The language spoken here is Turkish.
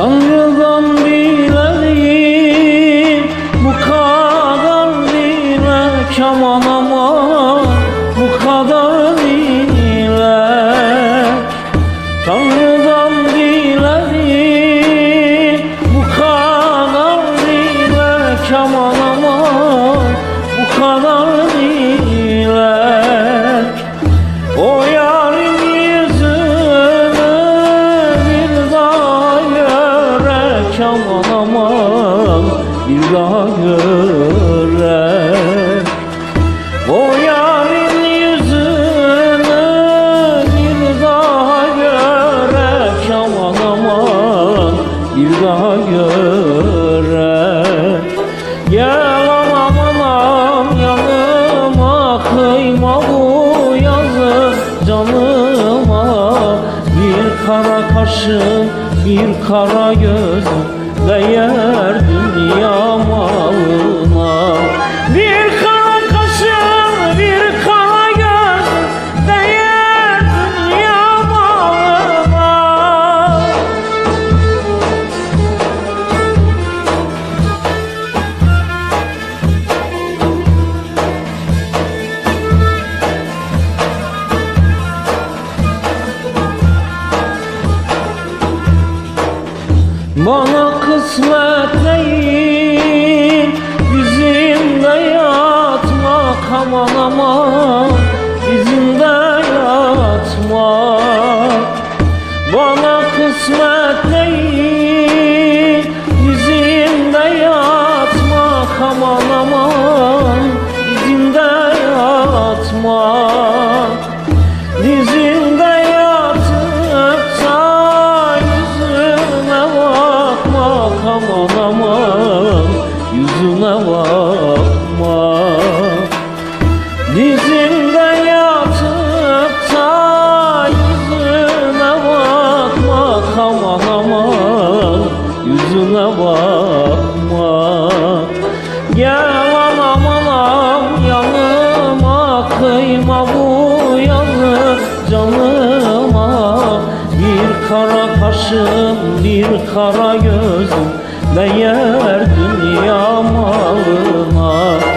Tanrı'dan dilediğim bu kadar dilek aman aman görek Gel anam anam yanıma kıyma bu yazı canıma. Bir kara kaşın bir kara gözün değer dünya Bana kısmet değil Yüzümde yatmak aman aman Yüzümde yatmak. Bana kısmet değil Yüzümde yatmak aman aman kara kaşın bir kara gözüm. Değer dünya malına